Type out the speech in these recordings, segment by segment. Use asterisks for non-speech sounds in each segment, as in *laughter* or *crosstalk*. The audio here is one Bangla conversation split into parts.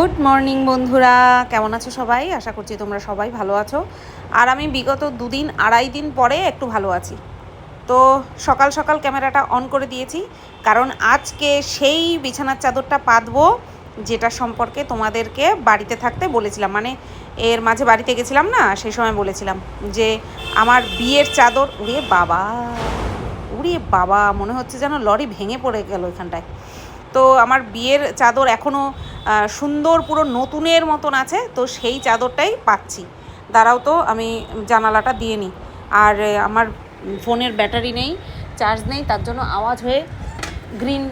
গুড মর্নিং বন্ধুরা। কেমন আছো সবাই? আশা করছি তোমরা সবাই ভালো আছো। আর আমি বিগত দুদিন, আড়াই দিন পরে একটু ভালো আছি। তো সকাল সকাল ক্যামেরাটা অন করে দিয়েছি, কারণ আজকে সেই বিছানার চাদরটা পাতবো, যেটা সম্পর্কে তোমাদেরকে বাড়িতে থাকতে বলেছিলাম। মানে এর মাঝে বাড়িতে গেছিলাম না, সেই সময় বলেছিলাম যে, আমার বিয়ের চাদর উড়ে বাবা উড়ে বাবা, মনে হচ্ছে যেন লরি ভেঙে পড়ে গেল এখানটায়। তো আমার বিয়ের চাদর এখনও সুন্দর পুরো নতুনের মতন আছে, তো সেই চাদরটাই পাচ্ছি। দাঁড়াও তো, আমি জানালাটা দিয়ে নিই। আর আমার ফোনের ব্যাটারি নেই, চার্জ নেই, তার জন্য আওয়াজ হয়ে গ্রিন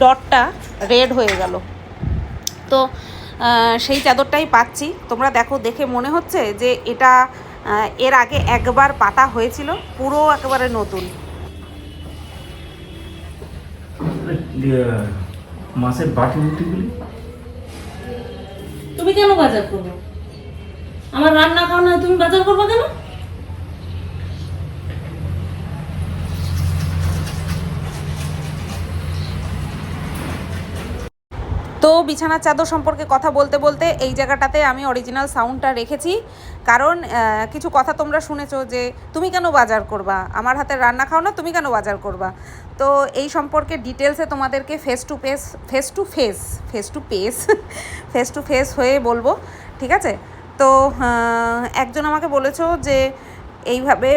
ডটটা রেড হয়ে গেল। তো সেই চাদরটাই পাচ্ছি। তোমরা দেখো, দেখে মনে হচ্ছে যে এটা এর আগে একবার পাতা হয়েছিল, পুরো একেবারে নতুন। মাছের বাটি বুটিগুলি তুমি কেন বাজার করব? আমার রান্না খাও না তুমি বাজার করবে কেন? তো বিছানার চাদর সম্পর্কে কথা বলতে বলতে এই জায়গাটাতে আমি অরিজিনাল সাউন্ডটা রেখেছি। কারণ কিছু কথা তোমরা শুনেছো যে তুমি কেন বাজার করবা? আমার হাতে রান্না খাও না তুমি কেন বাজার করবা? তো এই সম্পর্কে ডিটেলসে তোমাদেরকে face to face face to face face to face face to face হয়ে বলব, ঠিক আছে? তো একজন আমাকে বলেছ যে এইভাবে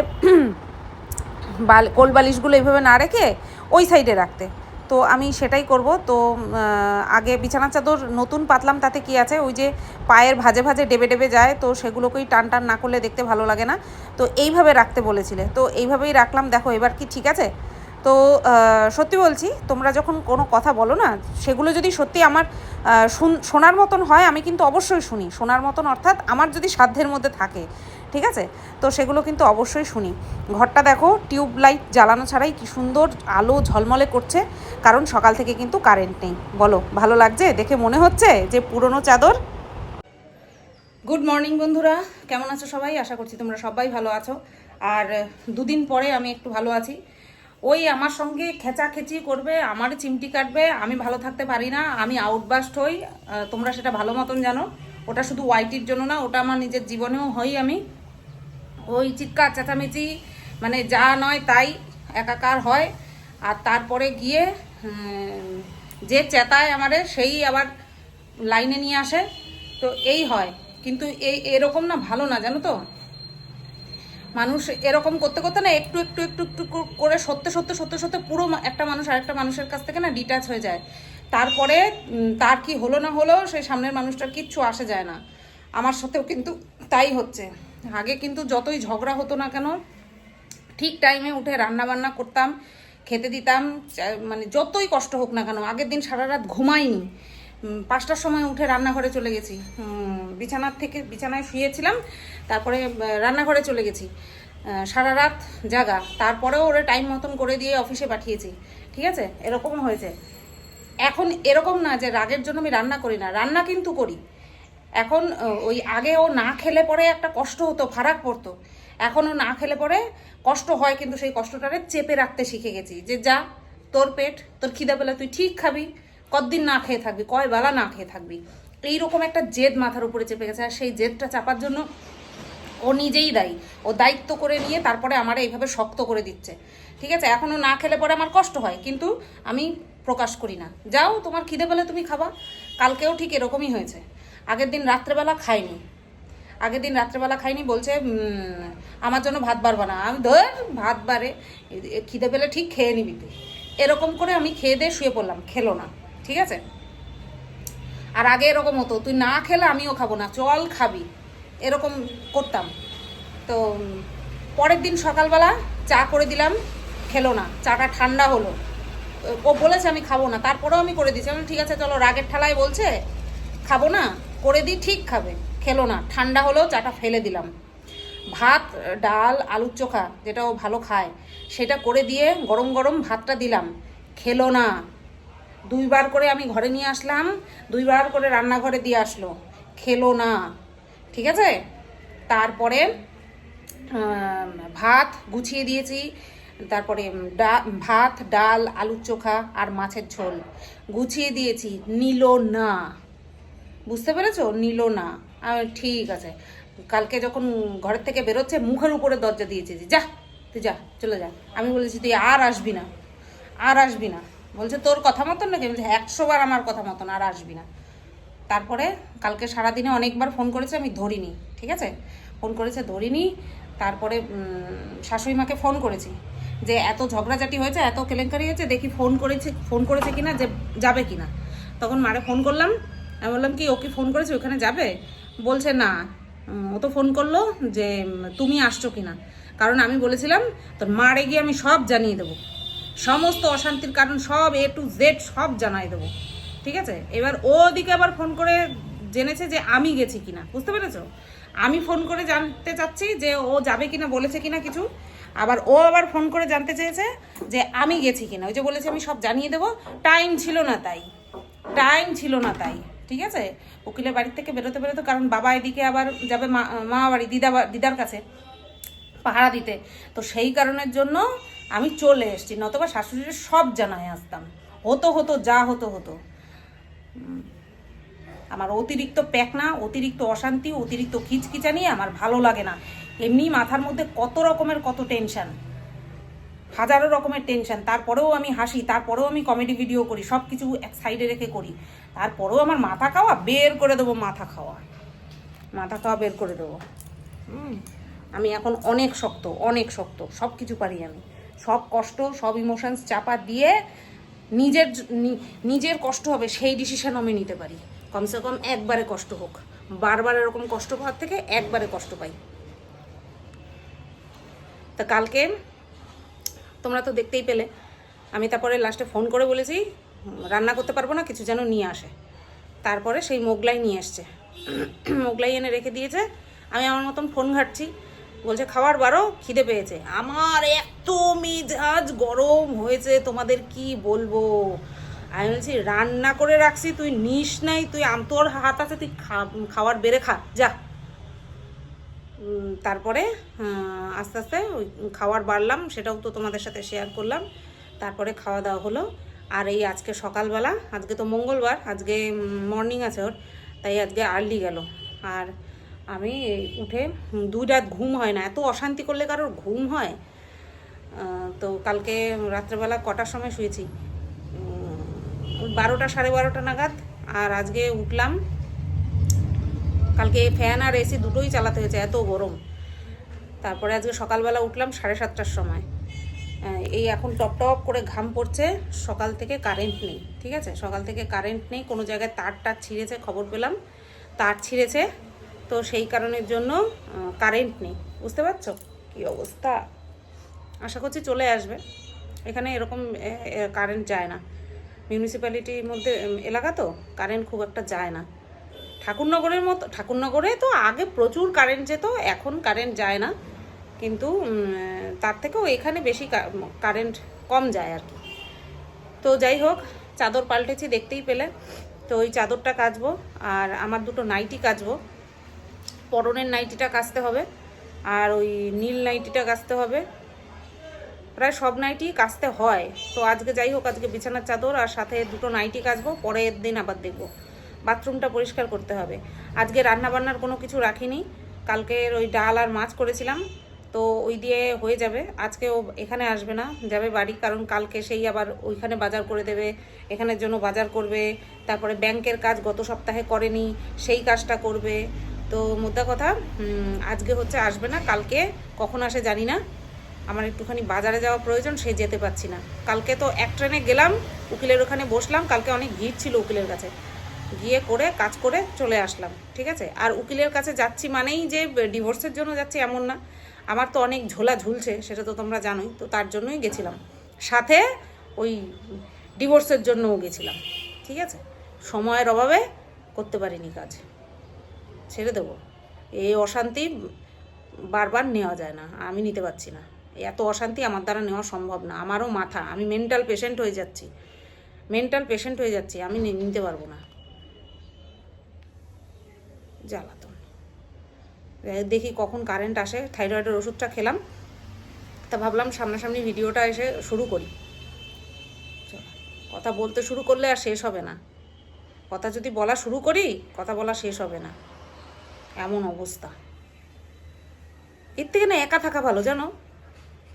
*clears throat* বাল, কোল বালিশগুলো এইভাবে না রেখে ওই সাইডে রাখতে। তো আমি সেটাই করব। তো আগে বিছানার চাদর নতুন পাতলাম, তাতে কি আছে? ওই যে পায়ের ভাজে ভাজে ডেবে ডেবে যায়, তো সেগুলোকেই টান টান না করলে দেখতে ভালো লাগে না। তো এইভাবে রাখতে বলেছিলে। তো এইভাবেই রাখলাম। দেখো, এবার কি ঠিক আছে? তো সত্যি বলছি, তোমরা যখন কোনো কথা বলো না, সেগুলো যদি সত্যি আমার শোনার মতন হয়, আমি কিন্তু অবশ্যই শুনি। শোনার মতন অর্থাৎ আমার যদি সাধ্যের মধ্যে থাকে, ঠিক আছে? তো সেগুলো কিন্তু অবশ্যই শুনি। ঘরটা দেখো টিউব লাইট জ্বালানো ছাড়াই কি সুন্দর আলো ঝলমলে করছে, কারণ সকাল থেকে কিন্তু কারেন্ট নেই। বলো, ভালো লাগছে? দেখে মনে হচ্ছে যে পুরনো চাদর? গুড মর্নিং বন্ধুরা। কেমন আছো সবাই? আশা করছি তোমরা সবাই ভালো আছো। আর দুদিন পরে আমি একটু ভালো আছি। ওই আমার সঙ্গে খেচাখেচি করবে আমার চিমটি কাটবে, আমি ভালো থাকতে পারি না, আমি আউটবাস্ট হই তোমরা সেটা ভালো মতন জানো। ওটা শুধু ওয়াইটির জন্য না, ওটা আমার নিজের জীবনেও হই আমি। ওই চিৎকার, চেঁচামেচি মানে যা নয় তাই একাকার হয়। আর তারপরে গিয়ে যে চেতায় আমারে, সেই আবার লাইনে নিয়ে আসে। তো এই হয়। কিন্তু এই এরকম না, ভালো না, জানো তো? মানুষ এরকম করতে করতে না একটু একটু একটু একটু করে সত্যি সত্যি সত্যি সত্যি পুরো একটা মানুষ আরেকটা মানুষের কাছ থেকে না ডিটাচ হয়ে যায়। তারপরে তার কি হলো না হলো সেই সামনের মানুষটার কিচ্ছু আসে যায় না। আমার সাথেও কিন্তু তাই হচ্ছে। আগে কিন্তু যতই ঝগড়া হতো না কেন, ঠিক টাইমে উঠে রান্না বান্না করতাম, খেতে দিতাম মানে যতই কষ্ট হোক না কেন, আগের দিন সারা রাত ঘুমাইনি। পাঁচটার সময় উঠে রান্নাঘরে চলে গেছি। বিছানার থেকে, বিছানায় শুয়েছিলাম, তারপরে রান্নাঘরে চলে গেছি। সারা রাত জাগা। তারপরেও ওরা টাইম মতন করে দিয়ে অফিসে পাঠিয়েছি। ঠিক আছে? এরকম হয়েছে। এখন এরকম না যে রাগের জন্য আমি রান্না করি না। রান্না কিন্তু করি। এখন ওই আগে ও না খেলে পরে একটা কষ্ট হতো, ফারাক পড়তো। এখন ও না খেলে পরে কষ্ট হয়, কিন্তু সেই কষ্টটারে চেপে রাখতে শিখে গেছি। যে যা, তোর পেট, তোর খিদে পেলে তুই ঠিক খাবি। কতদিন না খেয়ে থাকবি? কয় বেলা না খেয়ে থাকবি? এইরকম একটা জেদ মাথার উপরে চেপে গেছে, আর সেই জেদটা চাপার জন্য ও নিজেই দায়ী। ও দায়িত্ব করে নিয়ে তারপরে আমার এইভাবে শক্ত করে দিচ্ছে। ঠিক আছে এখনও না খেলে পরে আমার কষ্ট হয়, কিন্তু আমি প্রকাশ করি না। যাও, তোমার খিদে পেলে তুমি খাবা। কালকেও ঠিক এরকমই হয়েছে। আগের দিন রাত্রেবেলা খাইনি। আগের দিন রাত্রেবেলা খাইনি, বলছে আমার জন্য ভাত বাড়বা না। আমি ধর, ভাত বাড়ে খিদে পেলে ঠিক খেয়ে নিবি তুই। এরকম করে আমি খেয়ে দিয়ে শুয়ে পড়লাম, খেলো না। ঠিক আছে? আর আগে এরকম হতো, তুই না খেলে আমিও খাব না, চল খাবি। এরকম করতাম। তো পরের দিন সকালবেলা চা করে দিলাম, খেলো না, চাটা ঠান্ডা হলো। ও বলেছে আমি খাব না, তারপরেও আমি করে দিচ্ছি আমি ঠিক আছে, চলো, রাগের ঠালায় বলছে, খাব না, করে দিই ঠিক খাবে। খেলো না, ঠান্ডা হলেও চাটা ফেলে দিলাম। ভাত, ডাল, আলুর চোখা যেটা ও ভালো খায়, সেটা করে দিয়ে গরম গরম ভাতটা দিলাম। খেলো না। দুইবার করে আমি ঘরে নিয়ে আসলাম, দুইবার করে রান্নাঘরে দিয়ে আসলো। খেলো না, ঠিক আছে? তারপরে ভাত গুছিয়ে দিয়েছি। তারপরে ডা- ভাত, ডাল, আলুর চোখা আর মাছের ঝোল। গুছিয়ে দিয়েছি, নিল না। বুঝতে পেরেছ? নিল না। ঠিক আছে। কালকে যখন ঘরের থেকে বেরোচ্ছে, মুখের উপরে দরজা দিয়েছি। যা, তুই যা, চলে যা। আমি বলেছি, তুই আর আসবি না, আর আসবি না। বলছে তোর কথা মতন নাকি? বলছি, একশো বার আমার কথা মতন আর আসবি না। তারপরে কালকে সারাদিনে অনেকবার ফোন করেছে আমি ধরিনি ঠিক আছে? ফোন করেছে ধরিনি। তারপরে শাশুড়ি মাকে ফোন করেছি যে এত ঝগড়াঝাটি হয়েছে এত কেলেঙ্কারি হয়েছে দেখি ফোন করেছে ফোন করেছে কিনা যে যাবে কিনা তখন মারে ফোন করলাম আমি বললাম কি ও কি ফোন করেছে ওখানে যাবে? বলছে না। ও তো ফোন করল যে তুমি আসছো কিনা কারণ আমি বলেছিলাম তোর মারে গিয়ে আমি সব জানিয়ে দেবো। সমস্ত অশান্তির কারণ সব এ টু জেড সব জানাই দেবো। ঠিক আছে? এবার ও ওদিকে আবার ফোন করে জেনেছে যে আমি গেছি কিনা। বুঝতে পেরেছ? আমি ফোন করে জানতে চাচ্ছি যে ও যাবে কিনা, বলেছে কিনা কিছু। আবার ও আবার ফোন করে জানতে চেয়েছে যে আমি গেছি কিনা। ওই যে বলেছে, আমি সব জানিয়ে দেবো। টাইম ছিল না তাই। টাইম ছিল না তাই। ঠিক আছে? উকিলের বাড়ির থেকে বেরোতে বেরোতে, কারণ বাবা এদিকে আবার যাবে মা মা বাড়ি, দিদা দিদার কাছে পাহারা দিতে। তো সেই কারণের জন্য আমি চলে এসেছি, নতবা শাশুড়ির সব জানায় আসতাম। হতো হতো, যা হতো হতো। আমার অতিরিক্ত প্যাকনা অতিরিক্ত অশান্তি, অতিরিক্ত খিচখিচানি আমার ভালো লাগে না। এমনি মাথার মধ্যে কত রকমের, কত টেনশন। হাজারো রকমের টেনশন। তারপরেও আমি হাসি, তারপরেও আমি কমেডি ভিডিও করি সব কিছু এক সাইডে রেখে করি। তারপরেও আমার মাথা খাওয়া, বের করে দেবো মাথা খাওয়া। মাথা খাওয়া বের করে দেবো। আমি এখন অনেক শক্ত অনেক শক্ত সব কিছু পারি আমি। সব কষ্ট, সব ইমোশনস চাপা দিয়ে নিজের নিজের কষ্ট হবে, সেই ডিসিশন আমি নিতে পারি। কমসে কম একবারে কষ্ট হোক। বারবার এরকম কষ্ট পাওয়ার থেকে একবারে কষ্ট পাই। তা কালকে, তোমরা তো দেখতেই পেলে, আমি তারপরে লাস্টে ফোন করে বলেছি, রান্না করতে পারব না, কিছু যেন নিয়ে আসে। তারপরে সেই মোগলাই নিয়ে এসছে। মোগলাই এনে রেখে দিয়েছে। আমি আমার মতন ফোন ঘাটছি। বলছে, খাবার বারো খিদে পেয়েছে। আমার এত মেজাজ গরম হয়েছে, তোমাদের কি বলব? আমি বলছি, রান্না করে রাখছি, তুই নিস নাই, তুই আম, তোর হাত আছে, তুই খাবার বেড়ে খা, যা। তারপরে আস্তে আস্তে ওই খাবার বাড়লাম, সেটাও তো তোমাদের সাথে শেয়ার করলাম। তারপরে খাওয়া দাওয়া হলো। আর এই আজকে সকালবেলা, আজকে তো মঙ্গলবার, আজকে মর্নিং আছে ওর, তাই আজকে আর্লি গেল। আর আমি উঠে দুই রাত ঘুম হয় না, এত অশান্তি করলে কারোর ঘুম হয়? তো কালকে রাত্রেবেলা কটার সময় শুয়েছি? বারোটা, সাড়ে বারোটা নাগাদ, আর আজকে উঠলাম। কালকে ফ্যান আর এসি দুটোই চালাতে হয়েছে, এত গরম। তারপরে আজকে সকালবেলা উঠলাম সাড়ে সাতটার সময়। এই এখন টপ টপ করে ঘাম পড়ছে, সকাল থেকে কারেন্ট নেই, ঠিক আছে? সকাল থেকে কারেন্ট নেই, কোনো জায়গায় তার টার ছিঁড়েছে, খবর পেলাম। তার ছিঁড়েছে তো সেই কারণের জন্য কারেন্ট নেই। বুঝতে পারছ? কী অবস্থা? আশা করছি চলে আসবে। এখানে এরকম কারেন্ট যায় না। মিউনিসিপ্যালিটির মধ্যে এলাকা তো কারেন্ট খুব একটা যায় না। ঠাকুরনগরের মতো, ঠাকুরনগরে তো আগে প্রচুর কারেন্ট যেত, এখন কারেন্ট যায় না। কিন্তু তার থেকেও এখানে বেশি কারেন্ট কম যায় আর কি। তো যাই হোক, চাদর পাল্টেছি, দেখতেই পেলে। তো ওই চাদরটা কাচবো, আর আমার দুটো নাইটি কাচবো। পরনের নাইটিটা কাচতে হবে আর ওই নীল নাইটিটা কাচতে হবে। প্রায় সব নাইটি কাচতে হয়। তো আজকে যাই হোক, আজকে বিছানার চাদর আর সাথে দুটো নাইটি কাচবো, পরের দিন আবার দেখব। বাথরুমটা পরিষ্কার করতে হবে। আজকে রান্না বান্নার কোনো কিছু রাখিনি। কালকের ওই ডাল আর মাছ করেছিলাম। তো ওই দিয়ে হয়ে যাবে। আজকে ও এখানে আসবে না, যাবে বাড়ি, কারণ কালকে সেই আবার ওইখানে বাজার করে দেবে, এখানের জন্য বাজার করবে। তারপরে ব্যাংকের কাজ গত সপ্তাহে করেনি, সেই কাজটা করবে। তো মোদ্দা কথা আজকে হচ্ছে আসবে না, কালকে কখন আসে জানি না। আমার একটুখানি বাজারে যাওয়া প্রয়োজন, সে যেতে পারছি না। কালকে তো এক ট্রেনে গেলাম, উকিলের ওখানে বসলাম, কালকে অনেক ভিড় ছিল উকিলের কাছে। গিয়ে করে, কাজ করে চলে আসলাম, ঠিক আছে? আর উকিলের কাছে যাচ্ছি মানেই যে, ডিভোর্সের জন্য যাচ্ছি এমন না। আমার তো অনেক ঝোলা ঝুলছে, সেটা তো তোমরা জানোই, তো তার জন্যই গেছিলাম। সাথে ওই ডিভোর্সের জন্যও গেছিলাম, ঠিক আছে? সময়ের অভাবে করতে পারিনি কাজ। ছেড়ে দেবো। এই অশান্তি বারবার নেওয়া যায় না, আমি নিতে পারছি না। এত অশান্তি আমার দ্বারা নেওয়া সম্ভব না, আমারও মাথা, আমি মেন্টাল পেশেন্ট হয়ে যাচ্ছি। মেন্টাল পেশেন্ট হয়ে যাচ্ছি, আমি নিতে পারব না। জ্বালাতন। দেখি কখন কারেন্ট আসে থাইরয়েডের ওষুধটা খেলাম, তা ভাবলাম সামনাসামনি ভিডিওটা এসে শুরু করি। কথা বলতে শুরু করলে আর শেষ হবে না। কথা যদি বলা শুরু করি, কথা বলা শেষ হবে না। এমন অবস্থা। এর থেকে না একা থাকা ভালো, জানো?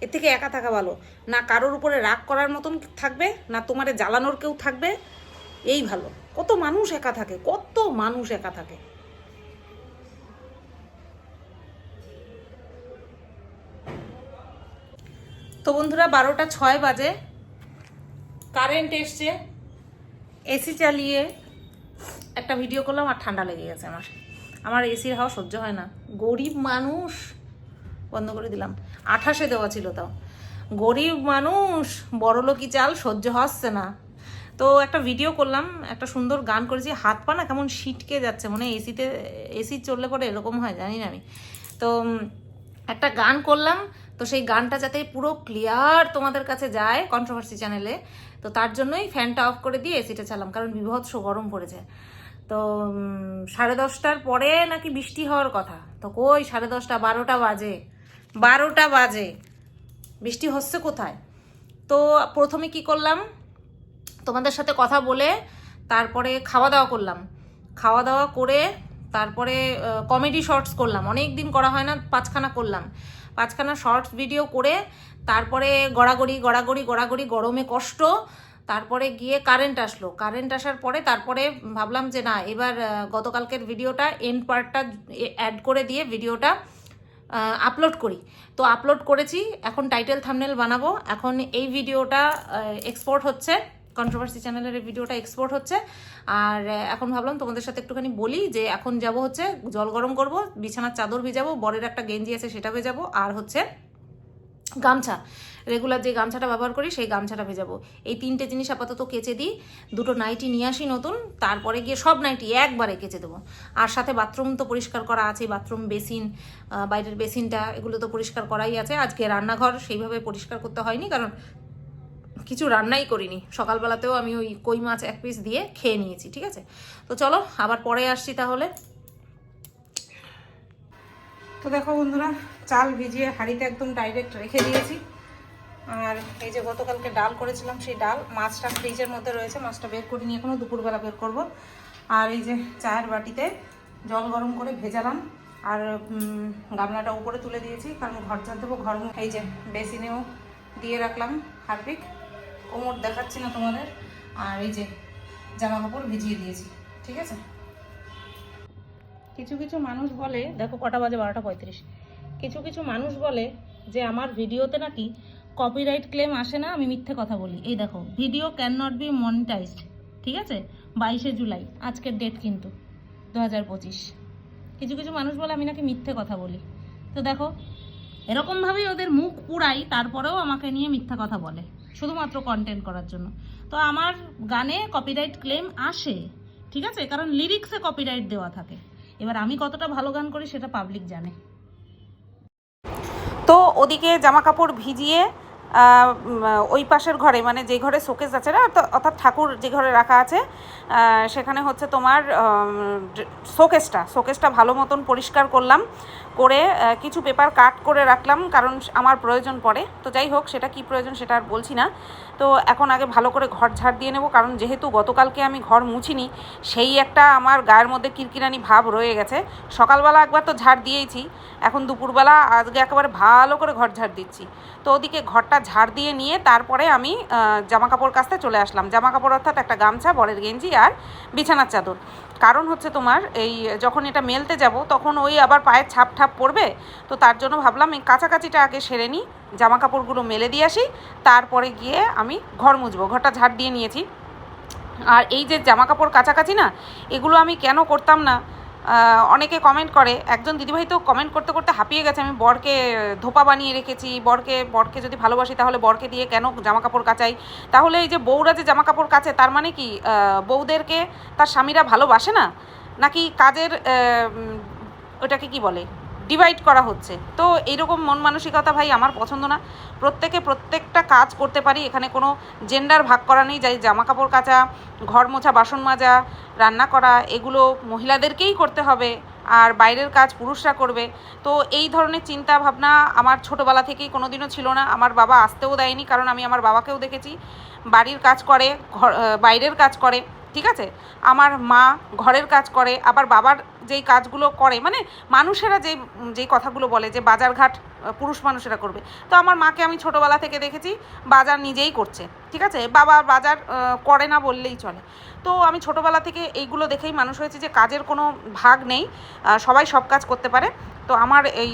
এর থেকে একা থাকা ভালো। না কারোর উপরে রাগ করার মতন থাকবে, না তোমারে জ্বালানোর কেউ থাকবে, এই ভালো। কত মানুষ একা থাকে, কত মানুষ একা থাকে। তো বন্ধুরা, বারোটা ছয় বাজে। কারেন্ট এসছে। এসি চালিয়ে একটা ভিডিও করলাম আর ঠান্ডা লেগে গেছে আমার। আমার এসির হাওয়া সহ্য হয় না। গরিব মানুষ। বন্ধ করে দিলাম। আঠাশে দেওয়া ছিল তাও। গরিব মানুষ বড়লোকি চাল, সহ্য হচ্ছে না। তো একটা ভিডিও করলাম, একটা সুন্দর গান করেছি। হাত পা না কেমন সিটকে যাচ্ছে মানে এসিতে, এসি চললে পরে এরকম হয়, জানি না আমি। তো একটা গান করলাম। তো সেই গানটা যাতে পুরো ক্লিয়ার তোমাদের কাছে যায় কন্ট্রোভার্সি চ্যানেলে তো তার জন্যই ফ্যানটা অফ করে দিয়ে এসিটা চালাম, কারণ বিভৎস গরম পড়েছে। তো সাড়ে দশটার পরে নাকি বৃষ্টি হওয়ার কথা। তো কই সাড়ে দশটা, বারোটা বাজে। বারোটা বাজে। বৃষ্টি হচ্ছে কোথায়? তো প্রথমে কি করলাম? তোমাদের সাথে কথা বলে তারপরে খাওয়া দাওয়া করলাম। খাওয়া দাওয়া করে তারপরে কমেডি শর্টস করলাম। অনেক দিন করা হয় না, পাঁচখানা করলাম। পাঁচখানা শর্টস ভিডিও করে তারপরে গড়াগড়ি গড়াগড়ি গড়াগড়ি, গরমে কষ্ট তারপরে গিয়ে কারেন্ট আসলো। কারেন্ট আসার পরে তারপরে ভাবলাম যে না, এবার গতকালকের ভিডিওটা এন্ড পার্টটা অ্যাড করে দিয়ে ভিডিওটা আপলোড করি। তো আপলোড করেছি, এখন টাইটেল থামনেল বানাবো। এখন এই ভিডিওটা এক্সপোর্ট হচ্ছে কন্ট্রোভার্সি চ্যানেলের এই ভিডিওটা এক্সপোর্ট হচ্ছে। আর এখন ভাবলাম তোমাদের সাথে একটুখানি বলি যে এখন যাব হচ্ছে, জল গরম করব, বিছানার চাদর ভিজাবো, বরের একটা গেঞ্জি আছে সেটা ভেজাবো। আর হচ্ছে গামছা। রেগুলার যে গামছাটা ব্যবহার করি, সেই গামছাটা ভেজাবো। এই তিনটে জিনিস আপাতত কেচে দিই। দুটো নাইটি নিয়ে আসি নতুন, তারপরে গিয়ে সব নাইটি একবারে কেচে দেবো। আর সাথে বাথরুম তো পরিষ্কার করা আছে বাথরুম বেসিন বাইরের বেসিনটা এগুলো তো পরিষ্কার করাই আছে। আজকে রান্নাঘর সেইভাবে পরিষ্কার করতে হয়নি, কারণ কিছু রান্নাই করিনি। সকালবেলাতেও আমি ওই কই মাছ এক পিস দিয়ে খেয়ে নিয়েছি, ঠিক আছে? তো চলো, আবার পরে আসছি তাহলে। তো দেখো বন্ধুরা, চাল ভিজিয়ে হাঁড়িতে একদম ডাইরেক্ট রেখে দিয়েছি। আর এই যে গতকালকে ডাল করেছিলাম সেই ডাল, মাছটা ফ্রিজের মধ্যে রয়েছে, মাছটা বের করে নিয়ে এখনও দুপুরবেলা বের করব। আর এই যে চায়ের বাটিতে জল গরম করে ভেজালাম, আর গামলাটা উপরে তুলে দিয়েছি, কারণ ঘর ঝাড় দেবো, ঘর এই যে বেসিনেও দিয়ে রাখলাম হারপিক। কোমর দেখাচ্ছি না তোমাদের, আর এই যে জামা কাপড় ভিজিয়ে দিয়েছি, ঠিক আছে? কিছু কিছু মানুষ বলে, দেখো কটা বাজে বারোটা পঁয়ত্রিশ, কিছু কিছু মানুষ বলে যে আমার ভিডিওতে নাকি কপিরাইট ক্লেম আসে না, আমি মিথ্যে কথা বলি। এই দেখো video can not be monetized ঠিক আছে? বাইশে জুলাই, আজকের ডেট কিন্তু দু হাজার পঁচিশ। কিছু কিছু মানুষ বলে আমি নাকি মিথ্যে কথা বলি। তো দেখো, এরকমভাবেই ওদের মুখ পুরাই তারপরেও আমাকে নিয়ে মিথ্যা কথা বলে, শুধুমাত্র কন্টেন্ট করার জন্য। তো আমার গানে কপিরাইট ক্লেম আসে, ঠিক আছে? কারণ লিরিক্সে কপিরাইট দেওয়া থাকে। এবার আমি কতটা ভালো গান করি সেটা পাবলিক জানে। তো ওদিকে জামা কাপড় ভিজিয়ে ওই পাশের ঘরে মানে যে ঘরে শোকেস আছে না অর্থা- অর্থাৎ ঠাকুর যে ঘরে রাখা আছে সেখানে হচ্ছে তোমার শোকেসটা শোকেসটা ভালো মতন পরিষ্কার করলাম। করে কিছু পেপার কাট করে রাখলাম কারণ আমার প্রয়োজন পড়ে। তো যাই হোক, সেটা কি প্রয়োজন সেটা আর বলছি না। তো এখন আগে ভালো করে ঘর ঝাড় দিয়ে নেব কারণ যেহেতু গতকালকে আমি ঘর মুছিনি, সেই একটা আমার গায়ের মধ্যে কিরকিরানি ভাব রয়ে গেছে। সকালবেলা একবার তো ঝাড় দিয়েইছি, এখন দুপুরবেলা আজকে একেবারে ভালো করে ঘর ঝাড় দিচ্ছি। তো ওদিকে ঘরটা ঝাড় দিয়ে নিয়ে তারপরে আমি জামা কাপড় কাচতে চলে আসলাম। জামা কাপড় অর্থাৎ একটা গামছা, বরের গেঞ্জি আর বিছানার চাদর। কারণ হচ্ছে তোমার এই, যখন এটা মেলতে যাব, তখন ওই আবার পায়ের ছাপ ঠাপ পড়বে, তো তার জন্য ভাবলাম এই কাছাকাছিটা আগে সেরে নিই জামা কাপড়গুলো মেলে দিয়ে আসি, তারপরে গিয়ে আমি ঘর মুছবো, ঘরটা ঝাড় দিয়ে নিয়েছি। আর এই যে জামা কাপড় কাছাকাছি না, এগুলো আমি কেন করতাম না? অনেকে কমেন্ট করে, একজন দিদিভাই তো কমেন্ট করতে করতে হাঁপিয়ে গেছে, আমি বরকে ধোপা বানিয়ে রেখেছি, বরকে বরকে যদি ভালোবাসি তাহলে বরকে দিয়ে কেন জামা কাপড় কাচাই? তাহলে এই যে বউরা যে জামা কাপড় কাচে, তার মানে কি বউদেরকে তার স্বামীরা ভালোবাসে না? নাকি কাজের ওটাকে কি বলে? ডিভাইড করা হচ্ছে। তো এইরকম মন মানসিকতা ভাই আমার পছন্দ না। প্রত্যেকে প্রত্যেকটা কাজ করতে পারি, এখানে কোনো জেন্ডার ভাগ করা নেই। যাই জামা কাপড় কাচা, ঘর মোছা, বাসন মাজা, রান্না করা, এগুলো মহিলাদেরকেই করতে হবে। আর বাইরের কাজ পুরুষরা করবে। তো এই ধরনের চিন্তা ভাবনা আমার ছোটোবেলা থেকেই কোনো দিনও ছিল না। আমার বাবা আসতেও দেয়নি, কারণ আমি আমার বাবাকেও দেখেছি। বাড়ির কাজ করে, ঘর বাইরের কাজ করে, ঠিক আছে? আমার মা ঘরের কাজ করে, আবার বাবার যেই কাজগুলো করে মানে মানুষেরা যেই যেই কথাগুলো বলে যে বাজারঘাট পুরুষ মানুষেরা করবে। তো আমার মাকে আমি ছোটোবেলা থেকে দেখেছি, বাজার নিজেই করছে, ঠিক আছে? বাবা বাজার করে না বললেই চলে। তো আমি ছোটোবেলা থেকে এইগুলো দেখেই মানুষ হয়েছে যে কাজের কোনো ভাগ নেই সবাই সব কাজ করতে পারে। তো আমার এই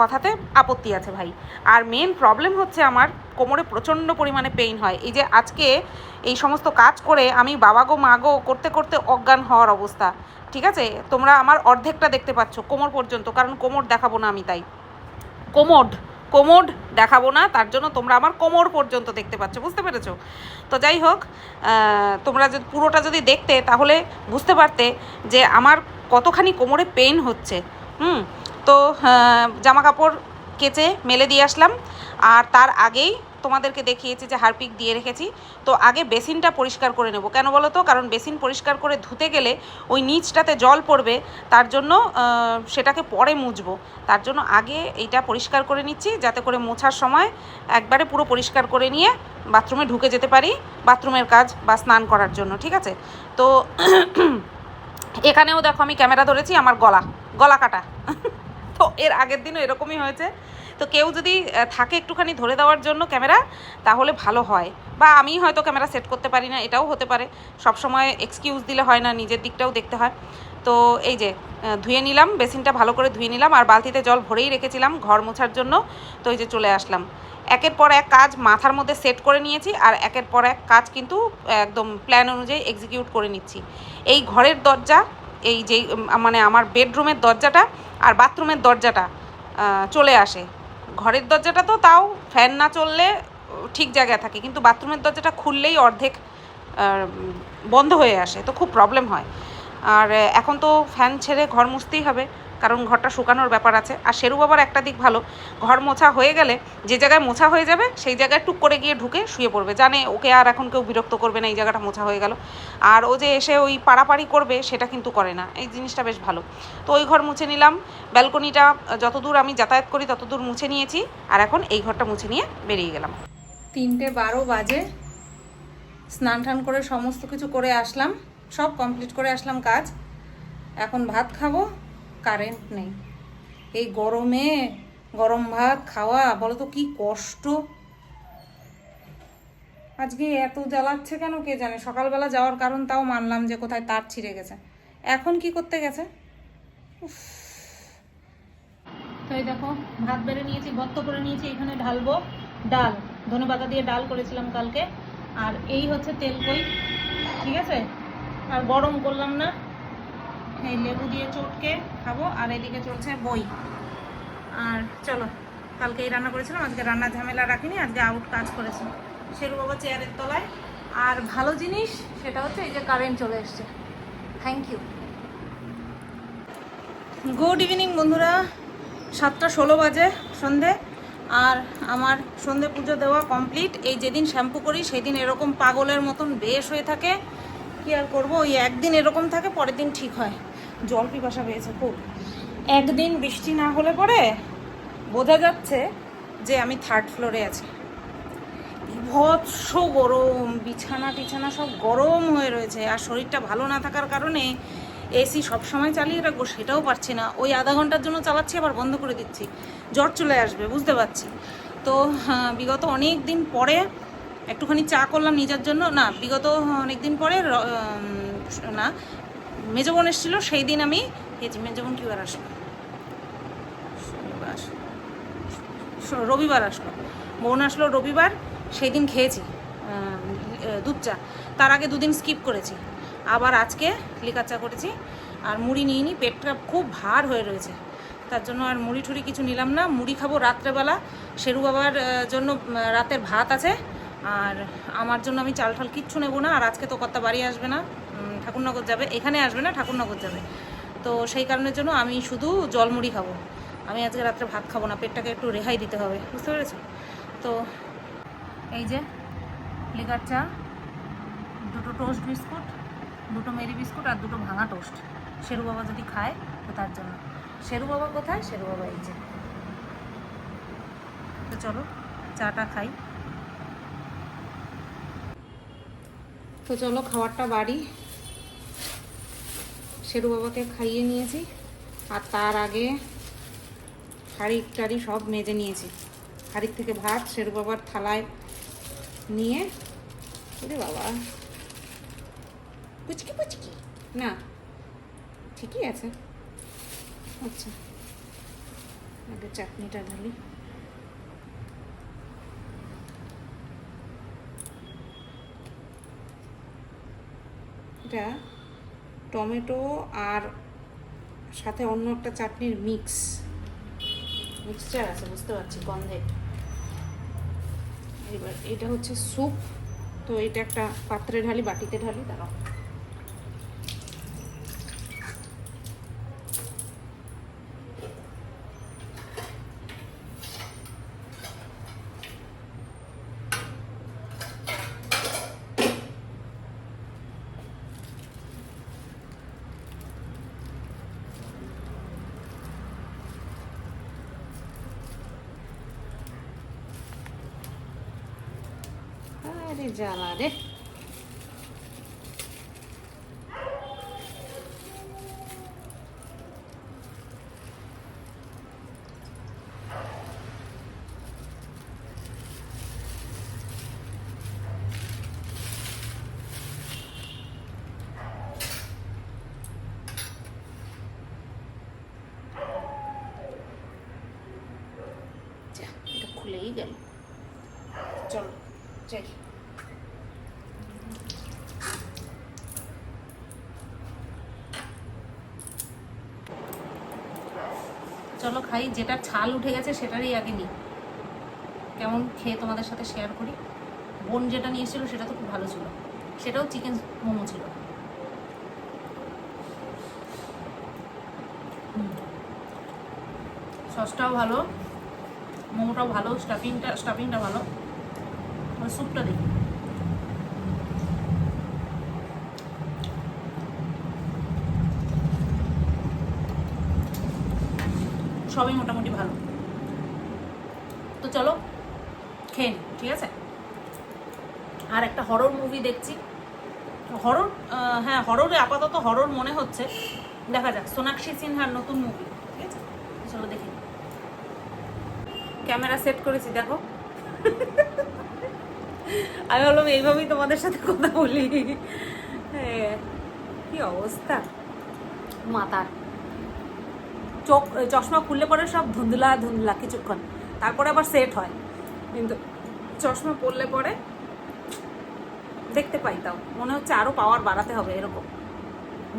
কথাতে আপত্তি আছে ভাই। আর মেন প্রবলেম হচ্ছে আমার কোমরে প্রচণ্ড পরিমাণে পেইন হয়। এই যে আজকে এই সমস্ত কাজ করে আমি বাবা গো, মা গো করতে করতে অজ্ঞান হওয়ার অবস্থা। ঠিক আছে? তোমরা আমার অর্ধেকটা দেখতে পাচ্ছ, কোমর পর্যন্ত, কারণ কোমর দেখাবো না আমি তাই। কোমোড কোমোড দেখাবো না, তার জন্য তোমরা আমার কোমর পর্যন্ত দেখতে পাচ্ছ, বুঝতে পেরেছ? তো যাই হোক তোমরা যদি পুরোটা যদি দেখতে, তাহলে বুঝতে পারতে যে আমার কতখানি কোমরে পেন হচ্ছে। হুম? তো জামা কাপড় কেচে মেলে দিয়ে আসলাম, আর তার আগেই তোমাদেরকে দেখিয়েছি যে হারপিক দিয়ে রেখেছি। তো আগে বেসিনটা পরিষ্কার করে নেব। কেন বলো তো? কারণ বেসিন পরিষ্কার করে ধুতে গেলে ওই নিচটাতে জল পড়বে, তার জন্য সেটাকে পরে মুছবো। তার জন্য আগে এইটা পরিষ্কার করে নিচ্ছি, যাতে করে মোছার সময় একবারে পুরো পরিষ্কার করে নিয়ে বাথরুমে ঢুকে যেতে পারি বাথরুমের কাজ বা স্নান করার জন্য, ঠিক আছে? তো *clears throat* এখানেও দেখো আমি ক্যামেরা ধরেছি, আমার গলা গলা কাটা। *laughs* তো এর আগের দিনও এরকমই হয়েছে। তো কেউ যদি থাকে একটুখানি ধরে দেওয়ার জন্য ক্যামেরা তাহলে ভালো হয়। বা আমি হয়তো ক্যামেরা সেট করতে পারি না এটাও হতে পারে। সব সময় এক্সকিউজ দিলে হয় না নিজের দিকটাও দেখতে হয়। তো এই যে ধুয়ে নিলাম বেসিনটা ভালো করে ধুয়ে নিলাম আর বালতিতে জল ভরেই রেখেছিলাম ঘর মোছার জন্য। তো এই যে চলে আসলাম। একের পর এক কাজ মাথার মধ্যে সেট করে নিয়েছি আর একের পর এক কাজ কিন্তু একদম প্ল্যান অনুযায়ী এক্সিকিউট করে নিচ্ছি। এই ঘরের দরজা এই উম, মানে আমার বেডরুমের দরজাটা আর বাথরুমের দরজাটা চলে আসে। ঘরের দরজাটা তো তাও ফ্যান না চললে ঠিক জায়গায় থাকে, কিন্তু বাথরুমের দরজাটা খুললেই অর্ধেক বন্ধ হয়ে আসে, তো খুব প্রবলেম হয়। আর, এখন তো ফ্যান ছেড়ে ঘর মুছতেই হবে। কারণ ঘরটা শুকানোর ব্যাপার আছে। আর শেরু বাবার একটা দিক ভালো, ঘর মোছা হয়ে গেলে যে জায়গায় মোছা হয়ে যাবে, সেই জায়গায় টুক করে গিয়ে ঢুকে শুয়ে পড়বে। জানে ওকে আর এখন কেউ বিরক্ত করবে না, এই জায়গাটা মোছা হয়ে গেল। আর ও যে এসে ওই পাড়াপাড়ি করবে, সেটা কিন্তু করে না। এই জিনিসটা বেশ ভালো। তো ওই ঘর মুছে নিলাম। ব্যালকনিটা যতদূর আমি যাতায়াত করি, ততদূর মুছে নিয়েছি। আর এখন এই ঘরটা মুছে নিয়ে বেরিয়ে গেলাম। তিনটে বারো বাজে। স্নান টান করে সমস্ত কিছু করে আসলাম। সব কমপ্লিট করে আসলাম কাজ। এখন ভাত খাব। কারেন্ট নেই। এই গরমে গরম ভাত খাওয়া বলো তো কি কষ্ট। আজকে এত জ্বালাচ্ছে কেন কে জানে? সকালবেলা যাওয়ার কারণ তাও মানলাম যে কোথায় তার ছিঁড়ে গেছে। এখন কি করতে গেছে। তো এই দেখো, ভাত বেড়ে নিয়েছি, ভর্ত করে নিয়েছি, এখানে ঢালবো ডাল। ধনে পাতা দিয়ে ডাল করেছিলাম কালকে। আর এই হচ্ছে তেল কই, ঠিক আছে? আর গরম করলাম না। এই লেবু দিয়ে চটকে খাব, আর এদিকে চলছে বই। আর চলো, কালকে এই রান্না করেছিলাম, আজকে রান্নার ঝামেলা রাখিনি, আজকে আউট কাজ করেছি। শেরু বাবা চেয়ারের তলায়। আর ভালো জিনিস সেটা হচ্ছে এই যে কারেন্ট চলে এসছে। থ্যাংক ইউ গুড ইভিনিং বন্ধুরা, সাতটা ষোলো বাজে সন্ধে, আর আমার সন্ধে পুজো দেওয়া কমপ্লিট এই যেদিন শ্যাম্পু করি, সেদিন এরকম পাগলের মতন বেশ হয়ে থাকে। কি আর করব, ওই একদিন এরকম থাকে, পরের দিন ঠিক হয়। জল পিপাসা পেয়েছে খুব একদিন বৃষ্টি না হলে পরে বোঝা যাচ্ছে যে আমি থার্ড ফ্লোরে আছি। বিভৎস গরম বিছানা টিছানা সব গরম হয়ে রয়েছে আর শরীরটা ভালো না থাকার কারণে এসি সব সময় চালিয়ে রাখব সেটাও পারছি না। ওই আধা ঘণ্টার জন্য চালাচ্ছি আবার বন্ধ করে দিচ্ছি। জ্বর চলে আসবে বুঝতে পারছি। তো হ্যাঁ, বিগত অনেক দিন পরে একটুখানি চা করলাম নিজের জন্য। না বিগত অনেক দিন পরে না মেজো বোন এসেছিল, সেই দিন আমি খেয়েছি। মেজো বোন কী বার আসলো রবিবার আসলো। বোন আসলো রবিবার, সেই দিন খেয়েছি দুধ চা। তার আগে দুদিন স্কিপ করেছি। আবার আজকে লিকার চা করেছি। আর মুড়ি নিয়ে নিই পেটটা খুব ভার হয়ে রয়েছে। তার জন্য আর মুড়ি ঠুড়ি কিছু নিলাম না। মুড়ি খাব রাত্রেবেলা। শেরু বাবার জন্য রাতের ভাত আছে। আর আমার জন্য আমি চাল ঠাল কিচ্ছু নেব না, আর আজকে তো কর্তা বাড়ি আসবে না ঠাকুরনগর যাবে, এখানে আসবে না, ঠাকুরনগর যাবে। তো সেই কারণের জন্য আমি শুধু জলমুড়ি খাব। আমি আজকে রাত্রে ভাত খাব না, পেটটাকে একটু রেহাই দিতে হবে, বুঝতে পেরেছ? তো এই যে লিকার চা, দুটো টোস্ট বিস্কুট, দুটো মেরি বিস্কুট আর দুটো ভাঙা টোস্ট। শেরু বাবা যদি খায় তো তার জন্য। শেরু বাবা কোথায়? শেরু বাবা এই যে। তো চলো, চাটা খাই। তো চলো খাবারটা বাড়ি। শেরু বাবাকে খাইয়ে নিয়েছি, আর তার আগে হাঁড়ি টাড়ি সব মেজে নিয়েছি। হাঁড়ির থেকে ভাত শেরু বাবার থালায় নিয়ে, ওরে বাবা। পুচকি পুচকি। না, ঠিকই আছে। আচ্ছা আগে চাটনিটা ঢালি। এটা টমেটো আর সাথে অন্য একটা চাটনির মিক্স। মিক্সচার আছে, বুঝতে পারছি, গন্ধে। এবার এটা হচ্ছে স্যুপ। তো এটা একটা পাত্রে ঢালি, বাটিতে ঢালি, দাঁড়াও। আরে জ্বালা রে যা, এটা খুলেই গেল চলো যাই চলো খাই যেটা ছাল উঠে গেছে সেটারই আগে নিই। কেমন খেয়ে তোমাদের সাথে শেয়ার করি? বোন যেটা নিয়ে এসেছিল সেটা তো খুব ভালো ছিল। সেটাও চিকেন মোমো ছিল। সসটাও ভালো, মোমোটাও ভালো স্টাফিংটা স্টাফিংটা ভালো। স্যুপটা দেখি। সবই মোটামুটি ভালো। তো চলো খেয়ে ঠিক আছে? আর একটা হরর মুভি দেখছি। হরর হ্যাঁ হররে আপাতত হরর মনে হচ্ছে। দেখা যাক সোনাক্ষী সিনহার নতুন মুভি ঠিক আছে? চলো দেখি ক্যামেরা সেট করেছি দেখো। আমি বললাম এইভাবেই তোমাদের সাথে কথা বলি। হ্যাঁ, কি অবস্থা? মাথার চোখ চশমা খুললে পরে সব ধুন্দলা ধুন্দলা কিছুক্ষণ। তারপরে আবার সেট হয়। কিন্তু চশমা পরলে পরে দেখতে পাই তাও। মনে হচ্ছে আরও পাওয়ার বাড়াতে হবে এরকম।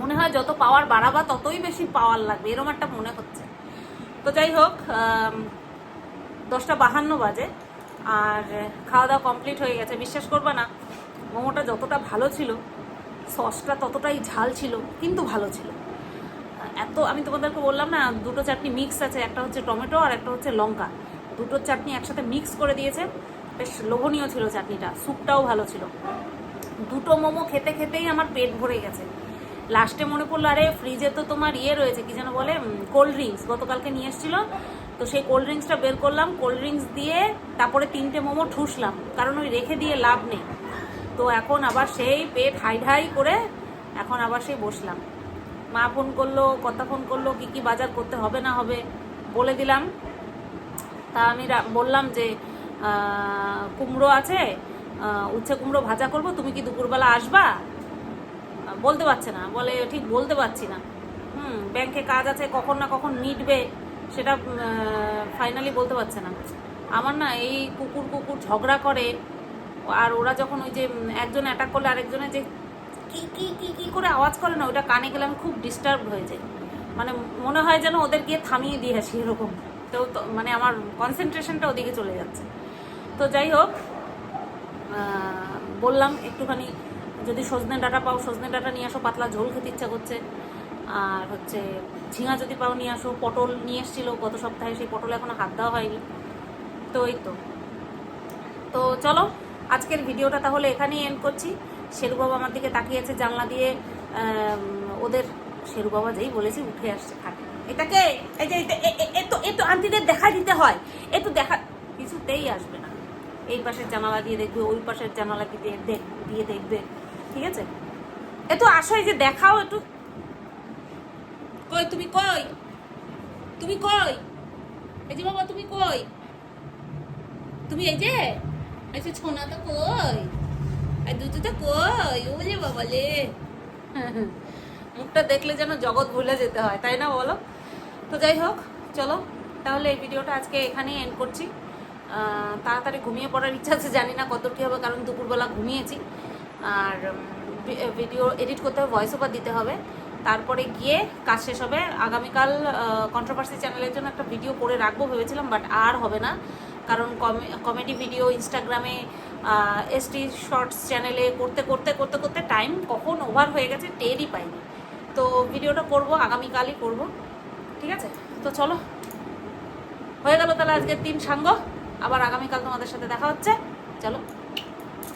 মনে হয় যত পাওয়ার বাড়াবা ততই বেশি পাওয়ার লাগবে এরকম একটা মনে হচ্ছে। তো যাই হোক দশটা বাহান্ন বাজে, আর খাওয়া দাওয়া কমপ্লিট হয়ে গেছে। বিশ্বাস করবা না, মোমোটা যতটা ভালো ছিল, সসটা ততটাই ঝাল ছিল, কিন্তু ভালো ছিল। এত, আমি তোমাদেরকে বললাম না, দুটো চাটনি মিক্স আছে, একটা হচ্ছে টমেটো আর একটা হচ্ছে লঙ্কা। দুটো চাটনি একসাথে মিক্স করে দিয়েছে। বেশ লোভনীয় ছিল চাটনিটা, স্যুপটাও ভালো ছিল। দুটো মোমো খেতে খেতেই আমার পেট ভরে গেছে। লাস্টে মনে পড়ল, আরে ফ্রিজে তো তোমার ইয়ে রয়েছে, কি যেন বলে কোল্ড ড্রিঙ্কস গতকালকে নিয়ে এসেছিল, তো সেই কোল্ড ড্রিঙ্কসটা বের করলাম। কোল্ড ড্রিঙ্কস দিয়ে তারপরে তিনটে মোমো ঠুসলাম, কারণ ওই রেখে দিয়ে লাভ নেই। তো এখন আবার সেই পেট হাই ঢাই করে এখন আবার সেই বসলাম। মা ফোন করল কথা ফোন করল, কি কি বাজার করতে হবে না হবে বলে দিলাম। তা আমি বললাম যে কুমড়ো আছে উচ্ছে কুমড়ো ভাজা করব, তুমি কি দুপুরবেলা আসবা? বলতে পারছে না। বলে, ঠিক বলতে পারছি না। হুম, ব্যাংকে কাজ আছে, কখন না কখন মিটবে সেটা ফাইনালি বলতে পারছে না। আমার না এই কুকুর কুকুর ঝগড়া করে, আর ওরা যখন ওই যে একজন অ্যাটাক করলে আরেকজনে যে কি কি কি কি করে আওয়াজ করে না, ওটা কানে গেলে আমি খুব ডিস্টার্ব হয়ে যাই। মানে মনে হয় যেন ওদের গিয়ে থামিয়ে দিয়ে আসি এরকম। তো মানে আমার কনসেন্ট্রেশনটা ওদিকে চলে যাচ্ছে। তো যাই হোক বললাম একটুখানি, যদি সজনে ডাটা পাও, সজনে ডাটা নিয়ে আসো, পাতলা ঝোল খেতে ইচ্ছা করছে। আর হচ্ছে ঝিঙা যদি পাও নিয়ে আসো, পটল নিয়ে এসেছিল, গত সপ্তাহে সেই পটল এখনও হাত দেওয়া হয়নি। তো এই তো। তো চলো, আজকের ভিডিওটা তাহলে এখানেই এন্ড করছি। শেরু বাবা আমার দিকে তাকিয়েছে, জানলা দিয়ে ওদের শেরু বাবা যেই বলেছি উঠে আসছে থাকে এটাকে এই যে এটা- এ- এ- এ তো এ তো আন্টিদের দেখা দিতে হয়। একটু দেখা, কিছুতেই আসবে না। এই পাশের জানালা দিয়ে দেখবে, ওই পাশের জানালা দিয়ে দিয়ে দেখবে। ঠিক আছে? এ তো আসো, এই যে দেখাও একটু। কই, তুমি কই? তুমি কই? এই যে বাবা, তুমি কই? তুমি এই যে? এই যে ছোনা তো কই? আর দুটো কই? ও যে বাবা লে মুখটা দেখলে যেন জগৎ ভুলে যেতে হয়, তাই না বলো? তো যাই হোক, চলো, তাহলে এই ভিডিওটা আজকে এখানেই এন্ড করছি। তাড়াতাড়ি ঘুমিয়ে পড়ার ইচ্ছা আছে, জানি না কত কী হবে, কারণ দুপুরবেলা ঘুমিয়েছি। আর ভিডিও এডিট করতে হবে ভয়েস ওভার দিতে হবে। তারপরে গিয়ে কাজ শেষ হবে। আগামীকাল কন্ট্রোভার্সি চ্যানেলের জন্য একটা ভিডিও করে রাখব ভেবেছিলাম বাট আর হবে না। কারণ কমেডি ভিডিও ইনস্টাগ্রামে এসটি শর্টস চ্যানেলে করতে করতে করতে করতে টাইম কখন ওভার হয়ে গেছে টেরই পাইনি। তো ভিডিওটা করব, আগামীকালই করব। ঠিক আছে? তো চলো। হয়ে গেল তাহলে আজকের দিন সাঙ্গ। আবার আগামীকাল তোমাদের সাথে দেখা হচ্ছে। চলো।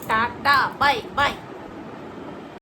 Tata bye bye